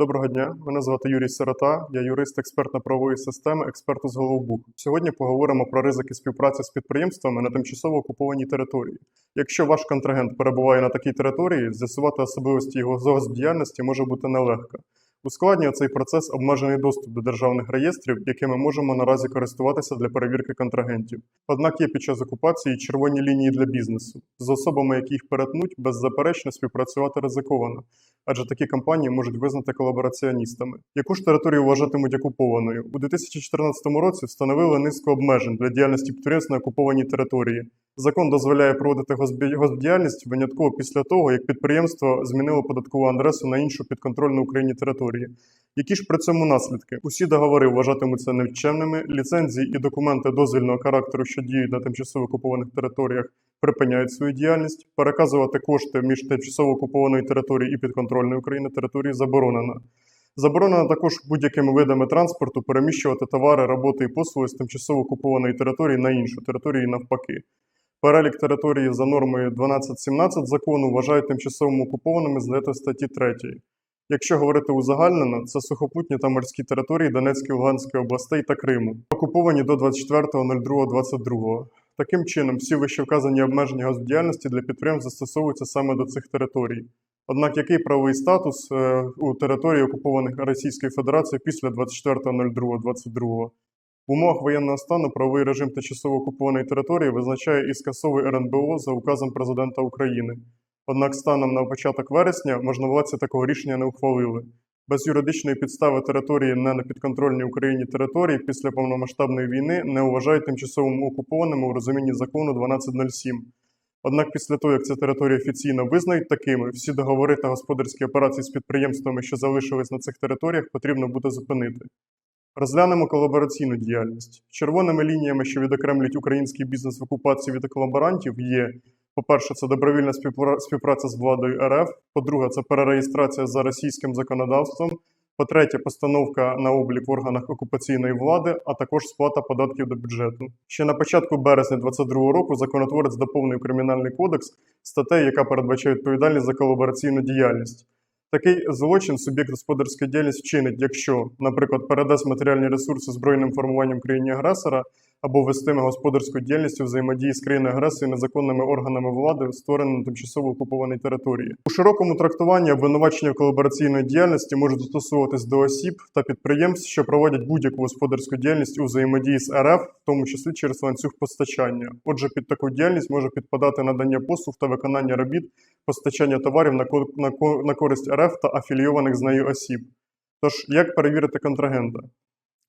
Доброго дня, мене звати Юрій Сирота, я юрист експертно-правової системи, експерт з Головбух. Сьогодні поговоримо про ризики співпраці з підприємствами на тимчасово окупованій території. Якщо ваш контрагент перебуває на такій території, з'ясувати особливості його діяльності може бути нелегко. Ускладнює цей процес обмежений доступ до державних реєстрів, якими можемо наразі користуватися для перевірки контрагентів. Однак є під час окупації червоні лінії для бізнесу, з особами, які їх перетнуть, беззаперечно співпрацювати ризиковано, адже такі компанії можуть визнати колабораціоністами. Яку ж територію вважатимуть окупованою? У 2014 році встановили низку обмежень для діяльності підприємств на окупованій території. Закон дозволяє проводити госдіяльність винятково після того, як підприємство змінило податкову адресу на іншу підконтрольну Україні території. Які ж при цьому наслідки? Усі договори вважатимуться невчемними, ліцензії і документи дозвільного характеру, що діють на тимчасово окупованих територіях, припиняють свою діяльність. Переказувати кошти між тимчасово окупованою територією і підконтрольною України територією заборонено. Заборонено також будь-якими видами транспорту переміщувати товари, роботи і послуги з тимчасово окупованої території на іншу територію і навпаки. Перелік території за нормою 12.17 закону вважають тимчасово окупованими з статті 3. Якщо говорити узагальнено, це сухопутні та морські території Донецької, Луганської областей та Криму, окуповані до 24.02.22. Таким чином, всі вищевказані обмеження госпдіяльності для підприємств застосовуються саме до цих територій. Однак який правовий статус е, у території окупованих Російською Федерацією після 24.02.22? В умовах воєнного стану правовий режим тимчасово окупованої території визначає і скасовує РНБО за указом президента України. Однак станом на початок вересня можновладці такого рішення не ухвалили. Без юридичної підстави території на підконтрольній Україні території після повномасштабної війни не вважають тимчасово окупованими у розумінні закону 1207. Однак після того, як ці території офіційно визнають такими, всі договори та господарські операції з підприємствами, що залишились на цих територіях, потрібно буде зупинити. Розглянемо колабораційну діяльність. Червоними лініями, що відокремлюють український бізнес в окупації від колаборантів, є по-перше, це добровільна співпра- співпраця з владою РФ. По-друге, це перереєстрація за російським законодавством. По-третє, постановка на облік в органах окупаційної влади, а також сплата податків до бюджету. Ще на початку березня 2022 року законотворець доповнив кримінальний кодекс статтею, яка передбачає відповідальність за колабораційну діяльність. Такий злочин суб'єкт господарської діяльності вчинить, якщо, наприклад, передасть матеріальні ресурси збройним формуванням країні агресора або вестиме господарську діяльність у взаємодії з країною агресією незаконними органами влади, створеними на тимчасово окупованій території. У широкому трактуванні обвинувачення колабораційної діяльності можуть застосовуватись до осіб та підприємств, що проводять будь-яку господарську діяльність у взаємодії з РФ, в тому числі через ланцюг постачання. Отже, під таку діяльність може підпадати надання послуг та виконання робіт, постачання товарів на користь РФ та афілійованих з нею осіб. Тож, як перевірити контрагента?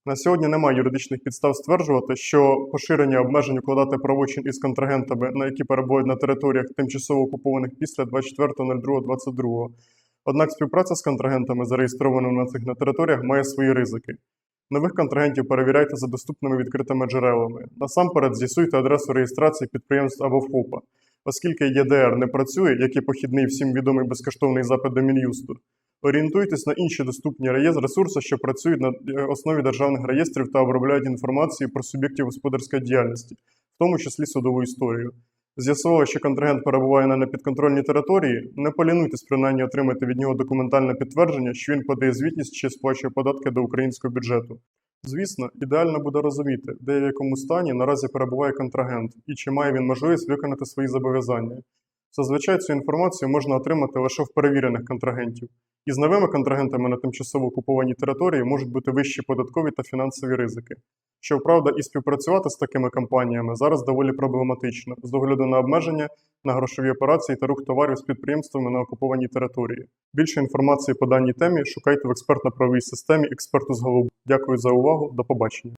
На сьогодні немає юридичних підстав стверджувати, що поширення обмежень укладати правочин із контрагентами, на які перебувають на територіях тимчасово окупованих після 24.02.22. Однак співпраця з контрагентами, зареєстрованими на цих на територіях, має свої ризики. Нових контрагентів перевіряйте за доступними відкритими джерелами. Насамперед з'ясуйте адресу реєстрації підприємств або ФОПа. Оскільки ЄДР не працює, як і похідний всім відомий безкоштовний запит до Мін'юсту, Орієнтуйтесь на інші доступні ресурси, що працюють на е, основі державних реєстрів та обробляють інформацію про суб'єктів господарської діяльності, в тому числі судову історію. З'ясував, що контрагент перебуває на непідконтрольній території, не полінуйтесь принаймні отримати від нього документальне підтвердження, що він подає звітність чи сплачує податки до українського бюджету. Звісно, ідеально буде розуміти, де і в якому стані наразі перебуває контрагент і чи має він можливість виконати свої зобов'язання. Зазвичай цю інформацію можна отримати лише в перевірених контрагентів. І з новими контрагентами на тимчасово окупованій території можуть бути вищі податкові та фінансові ризики. Щоправда, і співпрацювати з такими компаніями зараз доволі проблематично з огляду на обмеження на грошові операції та рух товарів з підприємствами на окупованій території. Більше інформації по даній темі шукайте в експертно-правовій системі експерту з голову. Дякую за увагу. До побачення.